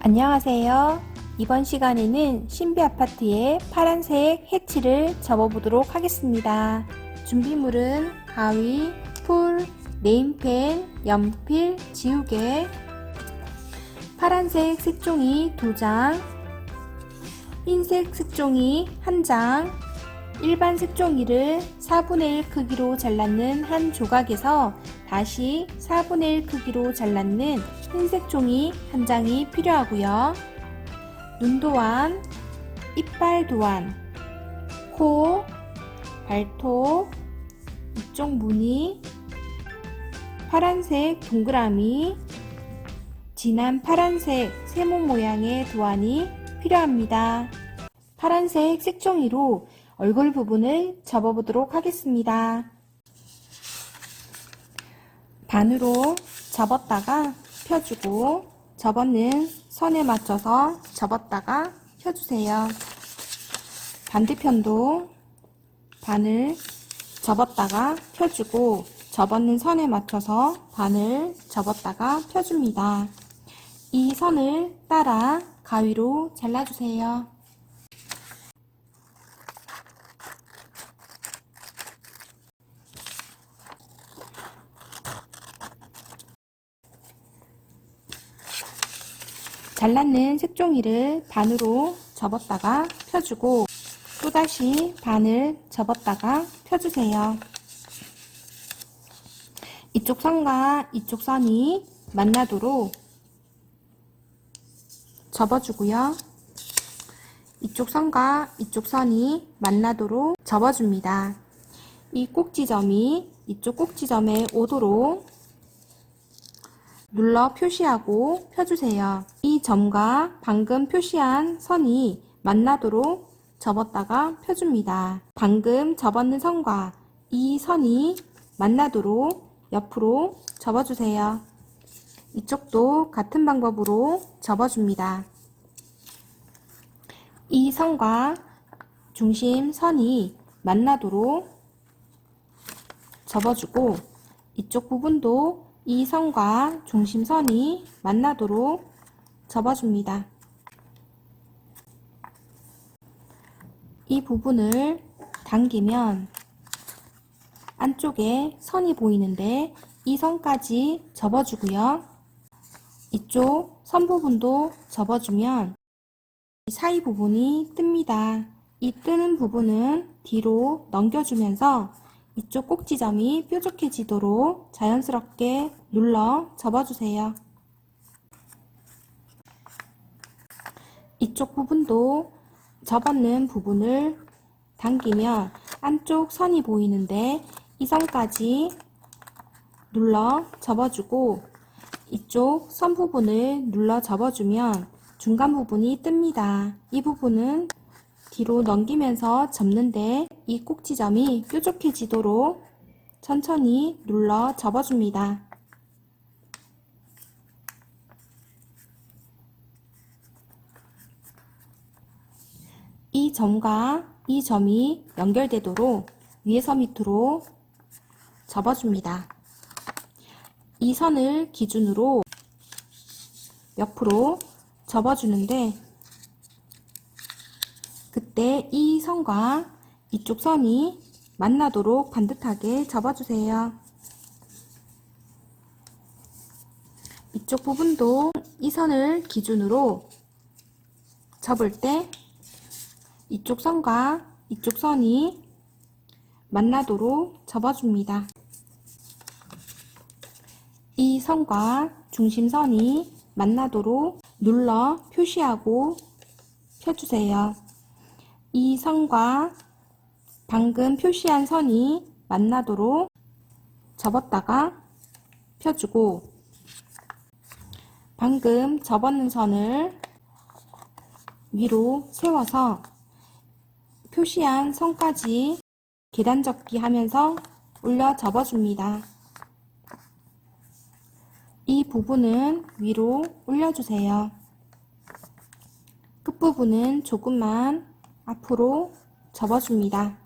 안녕하세요. 이번 시간에는 신비 아파트의 파란색 해치를 접어보도록 하겠습니다. 준비물은 가위, 풀, 네임펜, 연필, 지우개, 파란색 색종이 2장, 흰색 색종이 1장, 일반 색종이를 4분의 1 크기로 잘랐는 한 조각에서 다시 4분의 1 크기로 잘랐는 흰색 종이 한 장이 필요하고요. 눈도안, 이빨 도안, 코, 발톱, 이쪽 무늬, 파란색 동그라미, 진한 파란색 세모 모양의 도안이 필요합니다. 파란색 색종이로 얼굴 부분을 접어보도록 하겠습니다. 반으로 접었다가 펴주고 접었는 선에 맞춰서 접었다가 펴주세요. 반대편도 반을 접었다가 펴주고 접었는 선에 맞춰서 반을 접었다가 펴줍니다. 이 선을 따라 가위로 잘라주세요. 잘랐는 색종이를 반으로 접었다가 펴주고 또다시 반을 접었다가 펴주세요. 이쪽 선과 이쪽 선이 만나도록 접어주고요. 이쪽 선과 이쪽 선이 만나도록 접어줍니다. 이 꼭지점이 이쪽 꼭지점에 오도록 눌러 표시하고 펴주세요. 이 점과 방금 표시한 선이 만나도록 접었다가 펴줍니다. 방금 접었는 선과 이 선이 만나도록 옆으로 접어주세요. 이쪽도 같은 방법으로 접어줍니다. 이 선과 중심 선이 만나도록 접어주고 이쪽 부분도 이 선과 중심선이 만나도록 접어줍니다. 이 부분을 당기면 안쪽에 선이 보이는데 이 선까지 접어주고요. 이쪽 선 부분도 접어주면 이 사이 부분이 뜹니다. 이 뜨는 부분은 뒤로 넘겨주면서 이쪽 꼭지점이 뾰족해지도록 자연스럽게 눌러 접어주세요. 이쪽 부분도 접었는 부분을 당기면 안쪽 선이 보이는데 이 선까지 눌러 접어주고 이쪽 선 부분을 눌러 접어주면 중간 부분이 뜹니다. 이 부분은 뒤로 넘기면서 접는데 이 꼭지점이 뾰족해지도록 천천히 눌러 접어줍니다. 이 점과 이 점이 연결되도록 위에서 밑으로 접어줍니다. 이 선을 기준으로 옆으로 접어주는데 그 때 이 선과 이쪽 선이 만나도록 반듯하게 접어주세요. 이쪽 부분도 이 선을 기준으로 접을 때 이쪽 선과 이쪽 선이 만나도록 접어줍니다. 이 선과 중심선이 만나도록 눌러 표시하고 펴주세요. 이 선과 방금 표시한 선이 만나도록 접었다가 펴주고 방금 접었는 선을 위로 세워서 표시한 선까지 계단 접기 하면서 올려 접어줍니다. 이 부분은 위로 올려주세요. 끝부분은 조금만 앞으로 접어줍니다.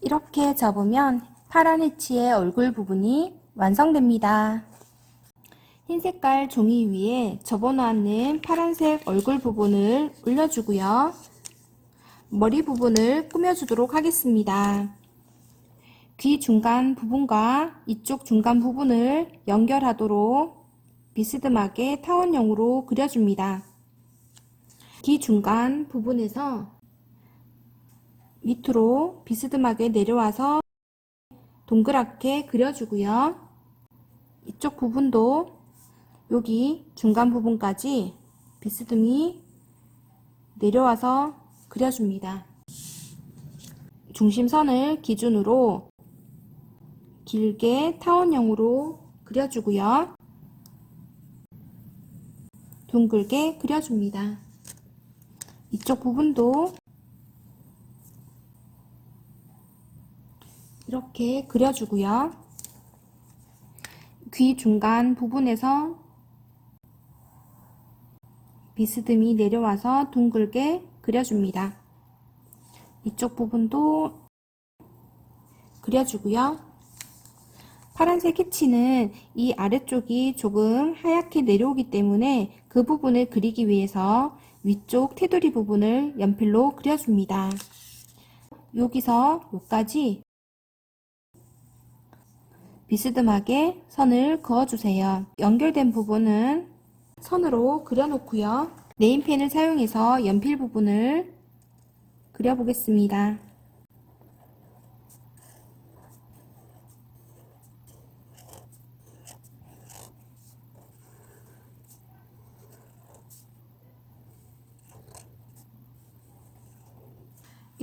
이렇게 접으면 파란 해치의 얼굴 부분이 완성됩니다. 흰 색깔 종이 위에 접어놓는 파란색 얼굴 부분을 올려주고요. 머리 부분을 꾸며주도록 하겠습니다. 귀 중간 부분과 이쪽 중간 부분을 연결하도록 비스듬하게 타원형으로 그려줍니다. 귀 중간 부분에서 밑으로 비스듬하게 내려와서 동그랗게 그려주고요. 이쪽 부분도 여기 중간 부분까지 비스듬히 내려와서 그려줍니다. 중심선을 기준으로 길게 타원형으로 그려주고요. 둥글게 그려줍니다. 이쪽 부분도 이렇게 그려주고요. 귀 중간 부분에서 비스듬히 내려와서 둥글게 그려줍니다. 이쪽 부분도 그려주고요. 파란색 해치는 이 아래쪽이 조금 하얗게 내려오기 때문에 그 부분을 그리기 위해서 위쪽 테두리 부분을 연필로 그려줍니다. 여기서 여기까지 비스듬하게 선을 그어주세요. 연결된 부분은 선으로 그려놓고요. 네임펜을 사용해서 연필 부분을 그려보겠습니다.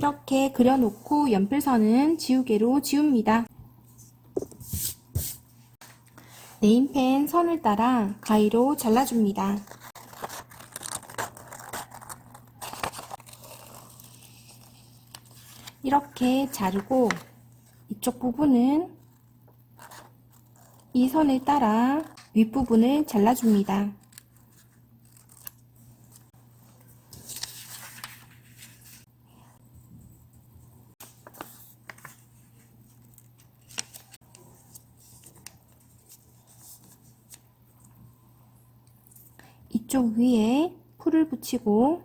이렇게 그려놓고 연필선은 지우개로 지웁니다. 네임펜 선을 따라 가위로 잘라줍니다. 이렇게 자르고 이쪽 부분은 이 선을 따라 윗부분을 잘라줍니다. 이쪽 위에 풀을 붙이고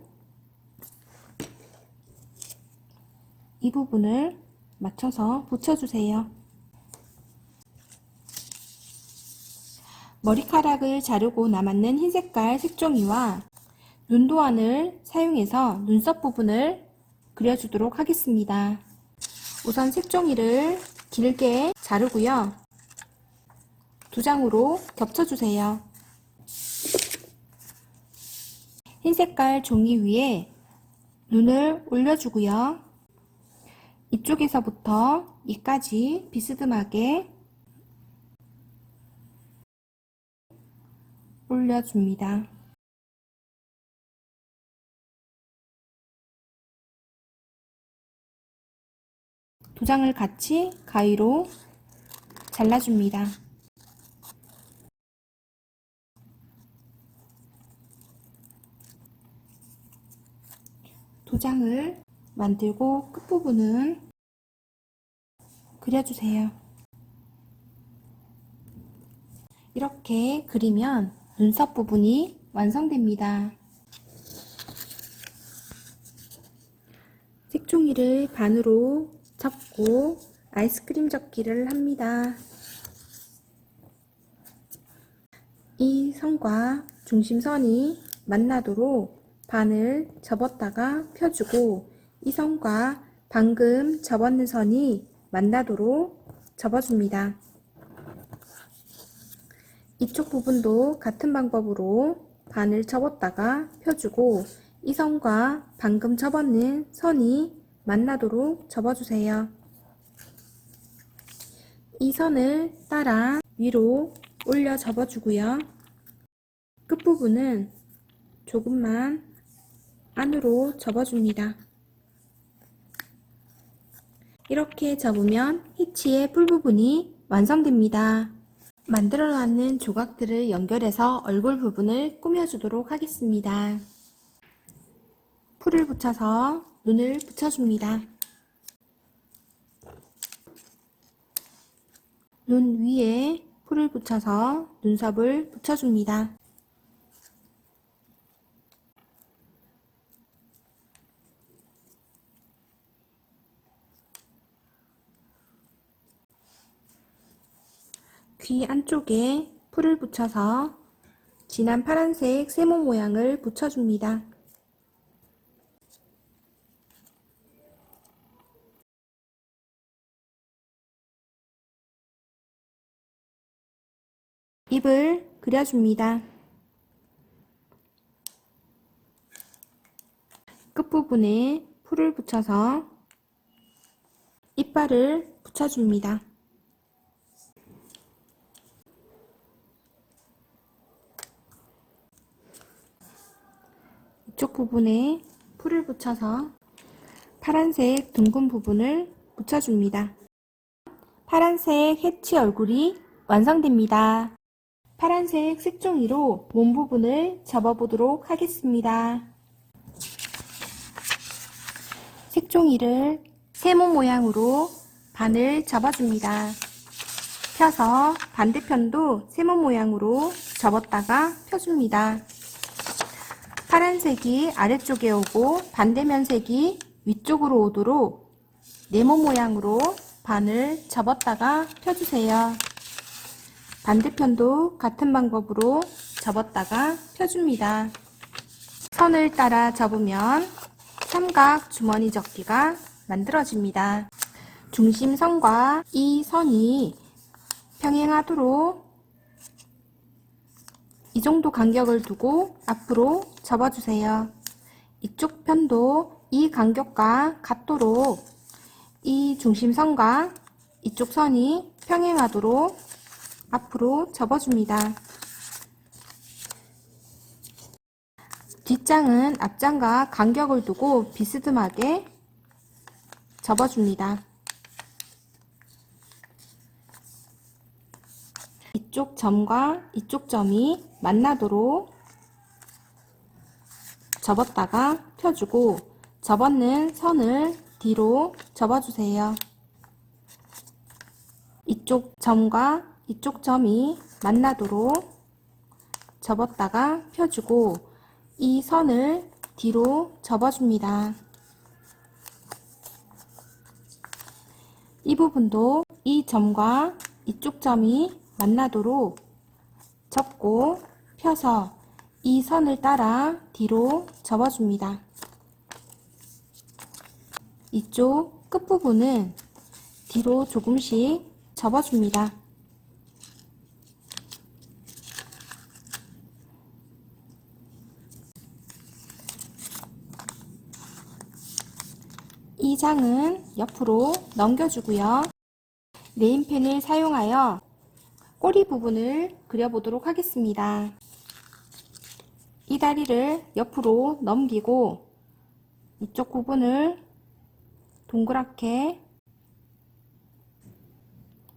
이 부분을 맞춰서 붙여주세요. 머리카락을 자르고 남았는 흰 색깔 색종이와 눈도안을 사용해서 눈썹 부분을 그려주도록 하겠습니다. 우선 색종이를 길게 자르고요. 두 장으로 겹쳐주세요. 흰 색깔 종이 위에 눈을 올려주고요. 이쪽에서부터 이까지 비스듬하게 올려줍니다. 두 장을 같이 가위로 잘라줍니다. 두 장을 만들고 끝부분은 그려주세요. 이렇게 그리면 눈썹 부분이 완성됩니다. 색종이를 반으로 접고 아이스크림 접기를 합니다. 이 선과 중심선이 만나도록 반을 접었다가 펴주고 이 선과 방금 접었는 선이 만나도록 접어줍니다. 이쪽 부분도 같은 방법으로 반을 접었다가 펴주고 이 선과 방금 접었는 선이 만나도록 접어주세요. 이 선을 따라 위로 올려 접어주고요. 끝부분은 조금만 안으로 접어줍니다. 이렇게 접으면 히치의 풀 부분이 완성됩니다. 만들어 놨는 조각들을 연결해서 얼굴 부분을 꾸며주도록 하겠습니다. 풀을 붙여서 눈을 붙여줍니다. 눈 위에 풀을 붙여서 눈썹을 붙여줍니다. 귀 안쪽에 풀을 붙여서 진한 파란색 세모 모양을 붙여줍니다. 입을 그려줍니다. 끝부분에 풀을 붙여서 이빨을 붙여줍니다. 이쪽 부분에 풀을 붙여서 파란색 둥근 부분을 붙여줍니다. 파란색 해치 얼굴이 완성됩니다. 파란색 색종이로 몸 부분을 접어보도록 하겠습니다. 색종이를 세모 모양으로 반을 접어줍니다. 펴서 반대편도 세모 모양으로 접었다가 펴줍니다. 파란색이 아래쪽에 오고 반대면 색이 위쪽으로 오도록 네모 모양으로 반을 접었다가 펴주세요. 반대편도 같은 방법으로 접었다가 펴줍니다. 선을 따라 접으면 삼각 주머니 접기가 만들어집니다. 중심선과 이 선이 평행하도록 이 정도 간격을 두고 앞으로 접어주세요. 이쪽 편도 이 간격과 같도록 이 중심선과 이쪽 선이 평행하도록 앞으로 접어줍니다. 뒷장은 앞장과 간격을 두고 비스듬하게 접어줍니다. 이쪽 점과 이쪽 점이 만나도록 접었다가 펴주고 접었는 선을 뒤로 접어주세요. 이쪽 점과 이쪽 점이 만나도록 접었다가 펴주고 이 선을 뒤로 접어줍니다. 이 부분도 이 점과 이쪽 점이 만나도록 접고 펴서 이 선을 따라 뒤로 접어줍니다. 이쪽 끝부분은 뒤로 조금씩 접어줍니다. 이 장은 옆으로 넘겨주고요. 네임펜을 사용하여 꼬리 부분을 그려보도록 하겠습니다. 이 다리를 옆으로 넘기고 이쪽 부분을 동그랗게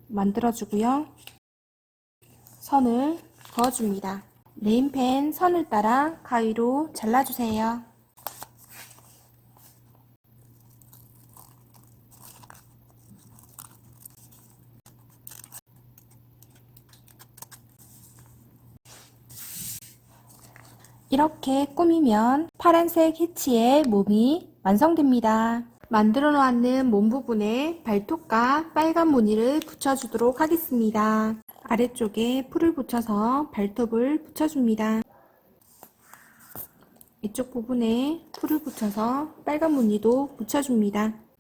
만들어주고요. 선을 그어줍니다. 네임펜 선을 따라 가위로 잘라주세요. 이렇게 꾸미면 파란색 해치의 몸이 완성됩니다. 만들어 놓았는 몸 부분에 발톱과 빨간 무늬를 붙여주도록 하겠습니다. 아래쪽에 풀을 붙여서 발톱을 붙여줍니다. 이쪽 부분에 풀을 붙여서 빨간 무늬도 붙여줍니다.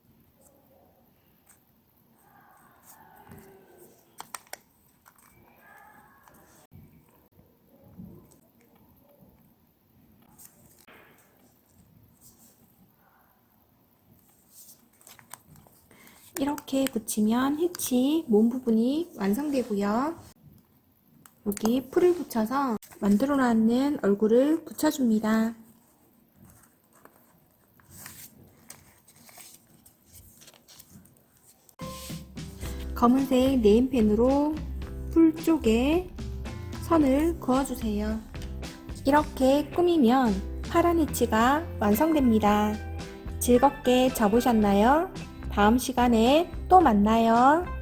이렇게 붙이면 해치 몸 부분이 완성되고요. 여기 풀을 붙여서 만들어 놨는 얼굴을 붙여줍니다. 검은색 네임펜으로 풀 쪽에 선을 그어주세요. 이렇게 꾸미면 파란 해치가 완성됩니다. 즐겁게 접으셨나요? 다음 시간에 또 만나요.